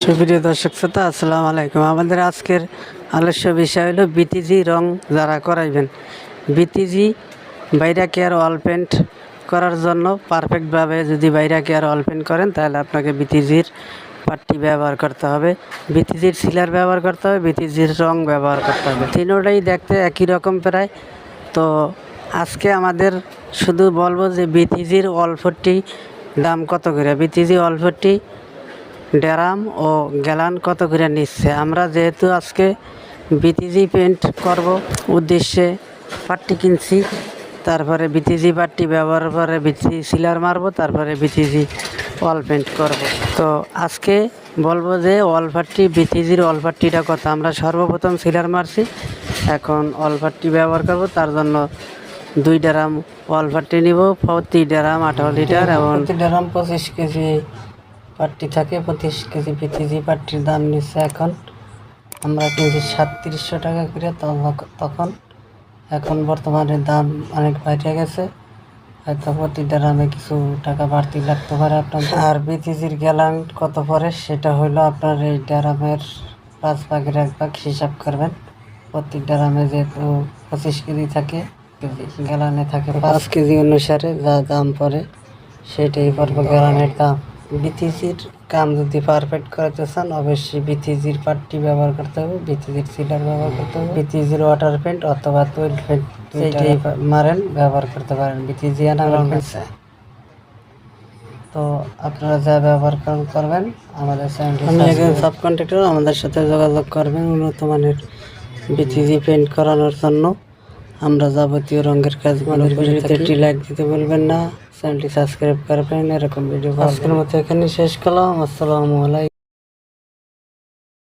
সুপ্রিয় দর্শক শ্রোতা, আসসালামু আলাইকুম। আমাদের আজকের আলস্য বিষয় হলো বিটিজি রং যারা করাইবেন। বিটিজি বাইরা কেয়ার ওয়াল পেন্ট করার জন্য পারফেক্টভাবে যদি বাইরা কেয়ার ওয়াল পেন্ট করেন, তাহলে আপনাকে বিটিজির পাট্টি ব্যবহার করতে হবে। বিটিজির সিলার ব্যবহার করতে হবে বিটিজির রং ব্যবহার করতে হবে। তিনোটাই দেখতে একই রকম প্রায়। তো আজকে আমাদের শুধু বলব যে বিটিজির অল্পটি দাম কত করে? বিটিজি অল্পটি ড্যারাম ও গ্যালান কত করে নিচ্ছে? আমরা যেহেতু আজকে বিটিজি পেন্ট করব, উদ্দেশ্যে পাট্টি কিনছি, তারপরে বিটিজি পাট্টি ব্যবহার করে বিটিজি সিলার মারবো, তারপরে বিটিজি ওয়াল পেন্ট করব। তো আজকে বলব যে পাট্টি বিটিজির পাট্টিটা কত? আমরা সর্বপ্রথম সিলার মারছি, এখন পাট্টি ব্যবহার করব, তার জন্য দুই ড্রাম পাট্টি নিব, প্রতি ড্রাম আঠারো লিটার এবং ড্রাম পঁচিশ কেজি পাট্টি থাকে পঁচিশ কেজি পিটিজি পাট্টির দাম নিচ্ছে এখন। আমরা কিনছি সাতত্রিশশো টাকা করে তখন- তখন এখন বর্তমানে দাম অনেক বাইরে গেছে। হয়তো প্রতি ড্রামে কিছু টাকা বাড়তি লাগতে পারে আপনার আর বিটিজির গ্যালান কত পড়ে? সেটা হলো আপনার এই ড্রামের পাঁচ ভাগের এক ভাগ হিসাব করবেন। প্রতি ড্রামে যেহেতু পঁচিশ কেজি থাকে গ্যালানে থাকে পাঁচ কেজি অনুসারে যা দাম পড়ে সেটাই পড়বে গ্যালানের দাম। বিটিজির কাম যদি পারফেক্ট করাতে চান অবশ্যই বিটিজির পাট্টি ব্যবহার করতে হবে। বিটিজির সিলার ব্যবহার করতে হবে। বিটিজির ওয়াটার পেন্ট অথবা তৈল পেন্ট সেইটাই। মারেন ব্যবহার করতে পারেন। বিটিজি আছে তো আপনারা যা ব্যবহার কর- করবেন আমাদের আমি একজন সাব কন্ট্রাক্টর আমাদের সাথে যোগাযোগ করবেন উন্নত মানের বিটিজি পেন্ট করানোর জন্য। আমরা যাবতীয় রঙের কাজ আমাদের ভিডিওতে একটি লাইক দিতে বলবেন না। চ্যানেলটি সাবস্ক্রাইব করবেন। এরকম ভিডিও আজকের মতো এখানে শেষ করলাম। আসসালামু আলাইকুম।